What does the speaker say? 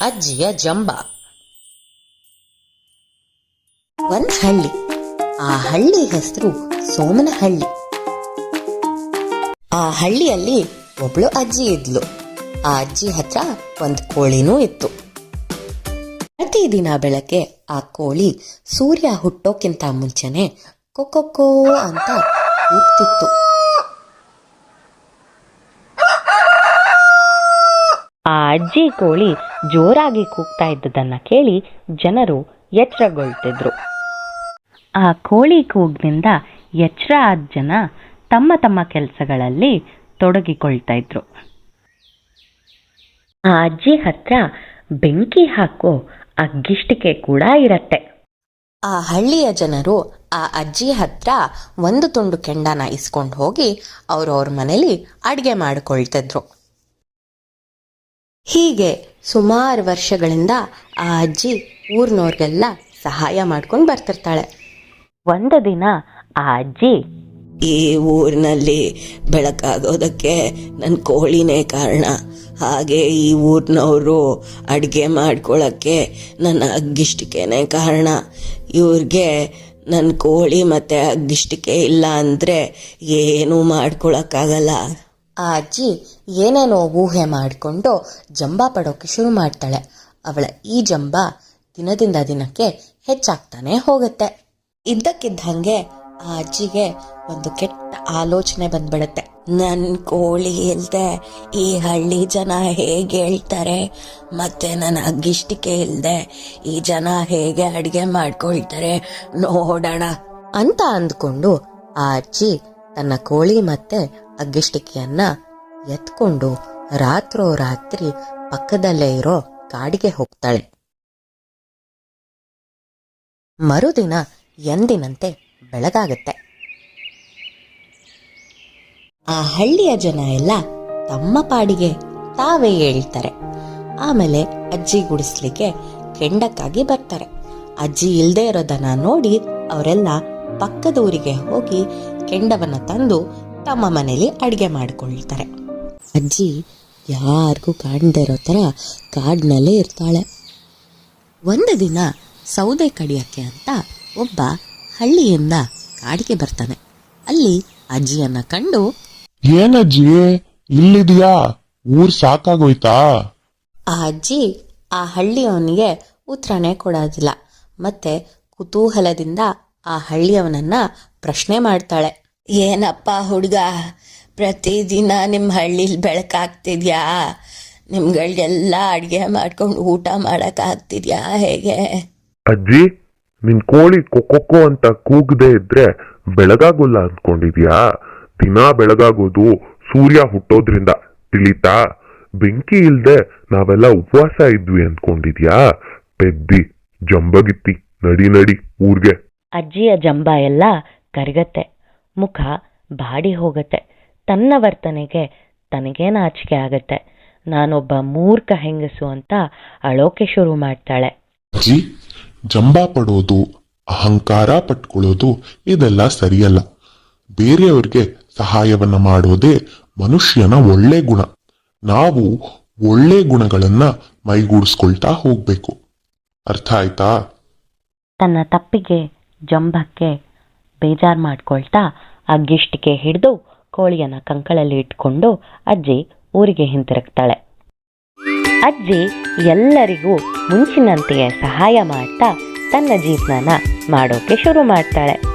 ಅಜ್ಜಿಯ ಜಂಬ. ಒಂದ್ ಹಳ್ಳಿ. ಆ ಹಳ್ಳಿ ಹೆಸರು ಸೋಮನಹಳ್ಳಿ. ಆ ಹಳ್ಳಿಯಲ್ಲಿ ಒಬ್ಳು ಅಜ್ಜಿ ಇದ್ಲು. ಆ ಅಜ್ಜಿ ಹತ್ರ ಒಂದ್ ಕೋಳಿನೂ ಇತ್ತು. ಪ್ರತಿದಿನ ಬೆಳಗ್ಗೆ ಆ ಕೋಳಿ ಸೂರ್ಯ ಹುಟ್ಟೋಕ್ಕಿಂತ ಮುಂಚೆನೆ ಕೊಕ್ಕೊಕ್ಕೋ ಅಂತ ಕೂಗ್ತಿತ್ತು ಆ ಅಜ್ಜಿ ಕೋಳಿ ಜೋರಾಗಿ ಕೂಗ್ತಾ ಇದ್ದದನ್ನು ಕೇಳಿ ಜನರು ಎಚ್ಚರಗೊಳ್ತಿದ್ರು. ಆ ಕೋಳಿ ಕೂಗ್ನಿಂದ ಎಚ್ಚರ ಆದ ಜನ ತಮ್ಮ ತಮ್ಮ ಕೆಲಸಗಳಲ್ಲಿ ತೊಡಗಿಕೊಳ್ತಾ ಇದ್ರು. ಆ ಅಜ್ಜಿ ಹತ್ರ ಬೆಂಕಿ ಹಾಕೋ ಅಗ್ಗಿಷ್ಟಿಕೆ ಕೂಡ ಇರತ್ತೆ. ಆ ಹಳ್ಳಿಯ ಜನರು ಆ ಅಜ್ಜಿ ಹತ್ರ ಒಂದು ತುಂಡು ಕೆಂಡನ ಇಸ್ಕೊಂಡು ಹೋಗಿ ಅವ್ರವ್ರ ಮನೇಲಿ ಅಡುಗೆ ಮಾಡಿಕೊಳ್ತಿದ್ರು. ಹೀಗೆ ಸುಮಾರು ವರ್ಷಗಳಿಂದ ಆ ಅಜ್ಜಿ ಊರ್ನವ್ರಿಗೆಲ್ಲ ಸಹಾಯ ಮಾಡ್ಕೊಂಡು ಬರ್ತಿರ್ತಾಳೆ. ಒಂದು ದಿನ ಆ ಅಜ್ಜಿ ಈ ಊರಿನಲ್ಲಿ ಬೆಳಕಾಗೋದಕ್ಕೆ ನನ್ನ ಕೋಳಿನೇ ಕಾರಣ. ಹಾಗೆ ಈ ಊರಿನವರು ಅಡುಗೆ ಮಾಡ್ಕೊಳ್ಳೋಕ್ಕೆ ನನ್ನ ಅಗ್ಗಿಷ್ಟಿಕೆನೇ ಕಾರಣ. ಇವ್ರಿಗೆ ನನ್ನ ಕೋಳಿ ಮತ್ತು ಅಗ್ಗಿಷ್ಟಿಕೆ ಇಲ್ಲ ಅಂದರೆ ಏನೂ ಮಾಡ್ಕೊಳಕ್ಕಾಗಲ್ಲ. ಆ ಅಜ್ಜಿ ಏನೇನೋ ಊಹೆ ಮಾಡಿಕೊಂಡು ಜಂಬ ಪಡೋಕೆ ಶುರು ಮಾಡ್ತಾಳೆ. ಅವಳ ಈ ಜಂಬ ದಿನದಿಂದ ದಿನಕ್ಕೆ ಹೆಚ್ಚಾಗ್ತಾನೆ ಹೋಗುತ್ತೆ. ಇದ್ದಕ್ಕಿದ್ದ ಹಾಗೆ ಆ ಅಜ್ಜಿಗೆ ಒಂದು ಕೆಟ್ಟ ಆಲೋಚನೆ ಬಂದ್ಬಿಡುತ್ತೆ. ನನ್ನ ಕೋಳಿ ಇಲ್ಲದೆ ಈ ಹಳ್ಳಿ ಜನ ಹೇಗೆ ಹೇಳ್ತಾರೆ? ಮತ್ತೆ ನನ್ನ ಅಗ್ಗಿಷ್ಟಿಕೆ ಇಲ್ಲದೆ ಈ ಜನ ಹೇಗೆ ಅಡಿಗೆ ಮಾಡ್ಕೊಳ್ತಾರೆ? ನೋಡೋಣ. ಅಂತ ಅಂದ್ಕೊಂಡು ಆ ಅಜ್ಜಿ ತನ್ನ ಕೋಳಿ ಮತ್ತೆ ಅಗ್ಗಿಷ್ಟಿಕೆಯನ್ನ ಎತ್ಕೊಂಡು ರಾತ್ರೋ ರಾತ್ರಿ ಪಕ್ಕದಲ್ಲೇ ಇರೋ ಕಾಡಿಗೆ ಹೋಗ್ತಾಳೆ. ಮರುದಿನ ಎಂದಿನಂತೆ ಬೆಳಗಾಗತ್ತೆ. ಆ ಹಳ್ಳಿಯ ಜನ ಎಲ್ಲ ತಮ್ಮ ಪಾಡಿಗೆ ತಾವೇ ಹೇಳ್ತಾರೆ. ಆಮೇಲೆ ಅಜ್ಜಿ ಗುಡಿಸ್ಲಿಕ್ಕೆ ಕೆಂಡಕ್ಕಾಗಿ ಬರ್ತಾರೆ. ಅಜ್ಜಿ ಇಲ್ದೇ ಇರೋದನ್ನ ನೋಡಿ ಅವರೆಲ್ಲ ಪಕ್ಕದ ಊರಿಗೆ ಹೋಗಿ ಕೆಂಡವನ್ನ ತಂದು ತಮ್ಮ ಮನೇಲಿ ಅಡುಗೆ ಮಾಡಿಕೊಳ್ತಾರೆ. ಅಜ್ಜಿ ಯಾರಿಗೂ ಕಾಣದೇ ಇರೋ ಥರ ಕಾಡಿನಲ್ಲೇ ಇರ್ತಾಳೆ. ಒಂದು ದಿನ ಸೌದೆ ಕಡಿಯೋಕ್ಕೆ ಅಂತ ಒಬ್ಬ ಹಳ್ಳಿಯಿಂದ ಕಾಡಿಗೆ ಬರ್ತಾನೆ. ಅಲ್ಲಿ ಅಜ್ಜಿಯನ್ನ ಕಂಡು ಏನಜ್ಜಿ ಇಲ್ಲಿದೆಯಾ? ಊರ್ ಸಾಕಾಗೋಯ್ತಾ? ಆ ಅಜ್ಜಿ ಆ ಹಳ್ಳಿಯವನಿಗೆ ಉತ್ತರನೇ ಕೊಡೋದಿಲ್ಲ. ಮತ್ತೆ ಕುತೂಹಲದಿಂದ ಆ ಹಳ್ಳಿಯವನನ್ನ ಪ್ರಶ್ನೆ ಮಾಡ್ತಾಳೆ. ಏನಪ್ಪ ಹುಡುಗ? ಪ್ರತಿದಿನ ನಿಮ್ಮ ಹಳ್ಳಿಲಿ ಬೆಳಕಾಗ್ತಿದ್ಯಾ? ನಿಮ್ಗಳಿಗೆಲ್ಲ ಅಡುಗೆ ಮಾಡ್ಕೊಂಡು ಊಟ ಮಾಡೋಕ್ಕಾಗ್ತಿದ್ಯಾ ಹೇಗೆ? ಅಜ್ಜಿ ನಿನ್ ಕೋಳಿ ಕೊಕ್ಕೊಕ್ಕೋ ಅಂತ ಕೂಗದೆ ಇದ್ರೆ ಬೆಳಗಾಗೋಲ್ಲ ಅನ್ಕೊಂಡಿದ್ಯಾ? ದಿನ ಬೆಳಗಾಗೋದು ಸೂರ್ಯ ಹುಟ್ಟೋದ್ರಿಂದ. ತಿಳಿತಾ? ಬೆಂಕಿ ಇಲ್ದೆ ನಾವೆಲ್ಲ ಉಪವಾಸ ಇದ್ವಿ ಅನ್ಕೊಂಡಿದ್ಯಾ? ಪೆದ್ದಿ ಜಂಬಗಿತ್ತಿ ನಡಿ ನಡಿ ಊರ್ಗೆ. ಅಜ್ಜಿಯ ಜಂಬ ಎಲ್ಲ ಕರಗತ್ತೆ. ಮುಖ ಬಾಡಿ ಹೋಗುತ್ತೆ. ತನ್ನ ವರ್ತನೆಗೆ ತನಗೇ ನಾಚಿಕೆ ಆಗತ್ತೆ. ನಾನೊಬ್ಬ ಮೂರ್ಖ ಹೆಂಗಸು ಅಂತ ಅಳೋಕೆ ಶುರು ಮಾಡ್ತಾಳೆ. ಅಜ್ಜಿ ಜಂಬಾ ಪಡೋದು ಅಹಂಕಾರ ಪಟ್ಕೊಳ್ಳೋದು ಇದೆಲ್ಲ ಸರಿಯಲ್ಲ. ಬೇರೆಯವರಿಗೆ ಸಹಾಯವನ್ನ ಮಾಡೋದೇ ಮನುಷ್ಯನ ಒಳ್ಳೆ ಗುಣ. ನಾವು ಒಳ್ಳೆ ಗುಣಗಳನ್ನ ಮೈಗೂಡಿಸ್ಕೊಳ್ತಾ ಹೋಗ್ಬೇಕು. ಅರ್ಥ ಆಯ್ತಾ? ತನ್ನ ತಪ್ಪಿಗೆ ಜಂಬಕ್ಕೆ ಬೇಜಾರ್ ಮಾಡ್ಕೊಳ್ತಾ ಅಗ್ಗಿಷ್ಟಿಕೆ ಹಿಡಿದು ಕೋಳಿಯನ್ನ ಕಂಕಳಲ್ಲಿ ಇಟ್ಕೊಂಡು ಅಜ್ಜಿ ಊರಿಗೆ ಹಿಂತಿರುಗ್ತಾಳೆ. ಅಜ್ಜಿ ಎಲ್ಲರಿಗೂ ಮುಂಚಿನಂತೆಯೇ ಸಹಾಯ ಮಾಡ್ತಾ ತನ್ನ ಜೀವನನ ಮಾಡೋಕೆ ಶುರು ಮಾಡ್ತಾಳೆ.